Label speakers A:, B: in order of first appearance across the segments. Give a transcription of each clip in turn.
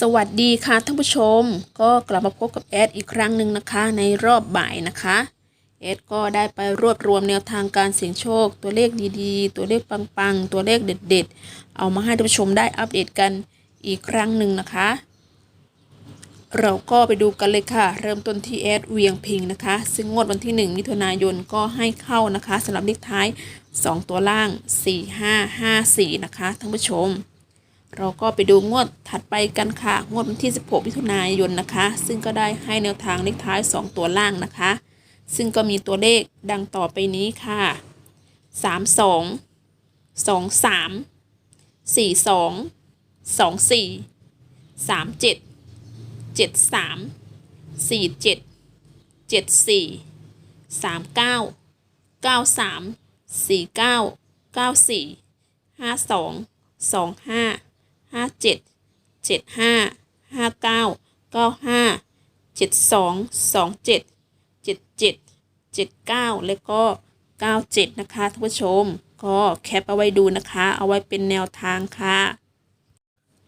A: สวัสดีค่ะท่านผู้ชม ก็กลับมาพบกับแอดอีกครั้งหนึ่งนะคะในรอบบ่ายนะคะแอดก็ได้ไปรวบรวมแนวทางการเสี่ยงโชค ตัวเลขดีๆ ตัวเลขปังๆ ตัวเลขเด็ดๆ เอามาให้ท่านผู้ชมได้อัปเดตกันอีกครั้งหนึ่งนะคะ เราก็ไปดูกันเลยค่ะ เริ่มต้นที่แอดเวียงพิงนะคะ ซึ่งงวดวันที่ 1 มิถุนายนก็ให้เข้านะคะสำหรับเลขท้าย 2 ตัวล่าง 4554 นะคะท่านผู้ชม เราก็ไปดูงวดถัดไปกันค่ะ งวดวันที่ 16มิถุนายนนะคะ ซึ่งก็ได้ให้แนวทางเลขท้าย 2 ตัวล่างนะคะ ซึ่งก็มีตัวเลขดังต่อไปนี้ค่ะ 32 23 42 24 37 73 47 74 39 93 49 94 52 25 เจ็ดเจ็ดห้าห้าเก้าเก้าห้าเจ็ดสองสองเจ็ดเจ็ดเจ็ดเจ็ดเก้าแล้วก็เก้าเจ็ดนะคะท่านผู้ชม ก็แคปเอาไว้ดูนะคะ เอาไว้เป็นแนวทางค่ะ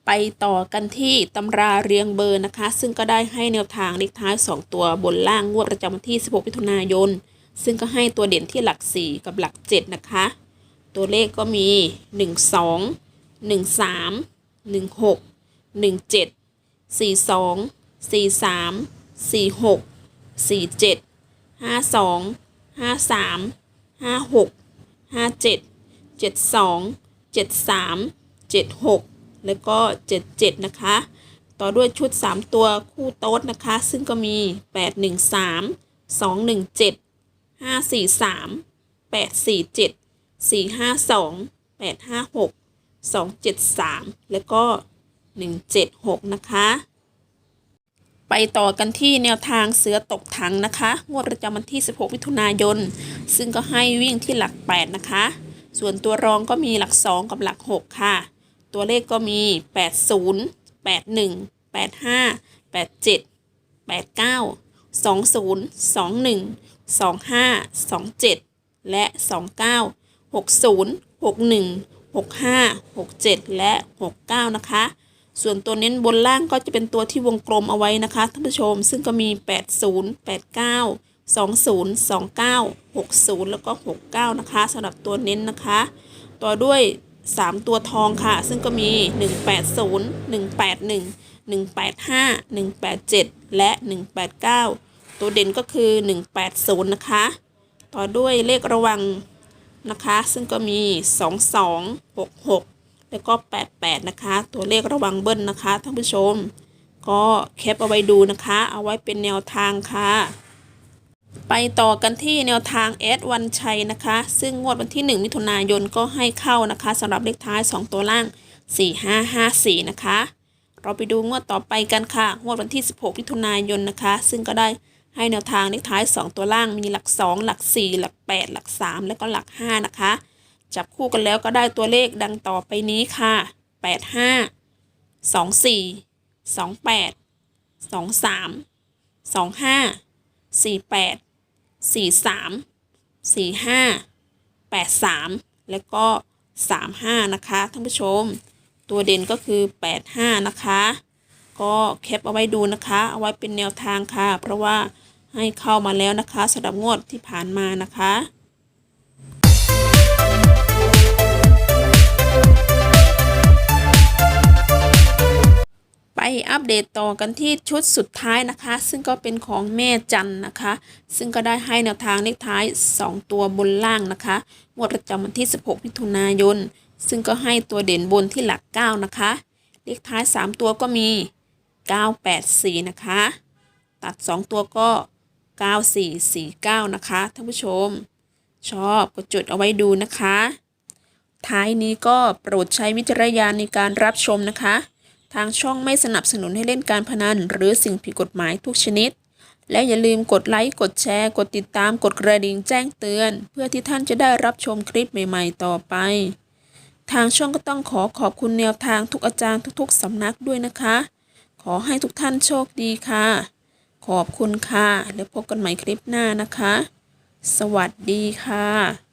A: ไปต่อกันที่ตำราเรียงเบอร์นะคะ ซึ่งก็ได้ให้แนวทางเลขท้าย 2 ตัวบนล่างงวดประจำวันที่ 16มิถุนายน ซึ่งก็ให้ตัวเด่นที่หลัก 4 กับหลัก 7 นะคะ ตัวเลขก็มี 1 2 1 3 หนึ่งหกหนึ่งเจ็ดสี่สองสี่สามสี่หกสี่เจ็ดห้าสองห้าสามห้าหกห้าเจ็ดเจ็ดสองเจ็ดสามเจ็ดหกแล้วก็เจ็ดเจ็ดนะคะ ต่อด้วยชุด 3 ตัวคู่โต๊ดนะคะ ซึ่งก็มี 8 1 3 2 1 7 273 แล้วก็ 176 นะคะ ไปต่อกันที่แนวทางเสือตกถังนะคะ งวดประจำวันที่ 16 มิถุนายน ซึ่งก็ให้วิ่งที่หลัก 8 นะคะ ส่วนตัวรองก็มีหลัก 2 กับหลัก 6 ค่ะ ตัวเลขก็มี 80 81 85 87 89 20 21 25 27 และ 29 60 61 65 67 และ 69 นะคะ ส่วนตัวเน้นบนล่างก็จะเป็นตัวที่วงกลมเอาไว้นะคะท่านผู้ชม ซึ่งก็มี 80 89 20 29 60 แล้วก็ 69 นะคะสำหรับตัวเน้นนะคะ ต่อด้วย 3 ตัวทองค่ะ ซึ่งก็มี 180 181 185 187 และ 189 ตัวเด่นก็คือ 180 นะคะ ต่อด้วยเลขระวัง นะคะ ซึ่งก็มี 2 2 6 6 แล้วก็ 88 นะคะ ตัวเลขระวังเบิ้ลนะคะท่านผู้ชม ก็แคปเอาไว้ดูนะคะ เอาไว้เป็นแนวทางค่ะ ไปต่อกันที่แนวทางแอดวันชัยนะคะ ซึ่งงวดวันที่ 1 มิถุนายนก็ให้เข้านะคะสำหรับเลขท้าย 2 ตัวล่าง 4554 นะคะ เราไปดูงวดต่อไปกันค่ะ งวดวันที่ 16 มิถุนายนนะคะ ซึ่งก็ได้ ให้แนวทางเลขท้าย 2 ตัวล่างมีหลัก 2 หลัก 4 หลัก 8 หลัก 3 แล้วก็หลัก 5 นะคะ จับคู่กันแล้วก็ได้ตัวเลขดังต่อไปนี้ค่ะ 85 24 28 23 25 48 43 45 83 แล้วก็ 35 นะคะท่านผู้ชม ตัวเด่นก็คือ 85 นะคะ ก็แคปเอาไว้ดูนะคะ เอาไว้เป็นแนวทางค่ะ เพราะว่า ให้เข้ามาแล้วนะคะสำหรับงวดที่ผ่านมานะคะไปอัปเดตต่อกันที่ชุดสุดท้ายนะคะ ซึ่งก็เป็นของแม่จันนะคะ ซึ่งก็ได้ให้แนวทางเลขท้าย 2 ตัวบนล่างนะคะงวดประจำวันที่ 16 มิถุนายน ซึ่งก็ให้ตัวเด่นบนที่หลัก 9 นะคะ เลขท้าย 3 ตัวก็มี 984 นะคะ ตัด 2 ตัวก็ 9449 นะคะท่านผู้ชม ชอบก็จดเอาไว้ดูนะคะ ท้ายนี้ก็โปรดใช้วิจารณญาณในการรับชมนะคะ ทางช่องไม่สนับสนุนให้เล่นการพนัน หรือสิ่งผิดกฎหมายทุกชนิด และอย่าลืมกดไลค์ กดแชร์ กดติดตาม กดกระดิ่งแจ้งเตือน เพื่อที่ท่านจะได้รับชมคลิปใหม่ ๆ ต่อไป ทางช่องก็ต้องขอขอบคุณแนวทางทุกอาจารย์ทุก ๆสำนักด้วยนะคะ ขอให้ทุกท่านโชคดีค่ะ ขอบคุณค่ะ แล้วพบกันใหม่คลิปหน้านะคะ สวัสดีค่ะ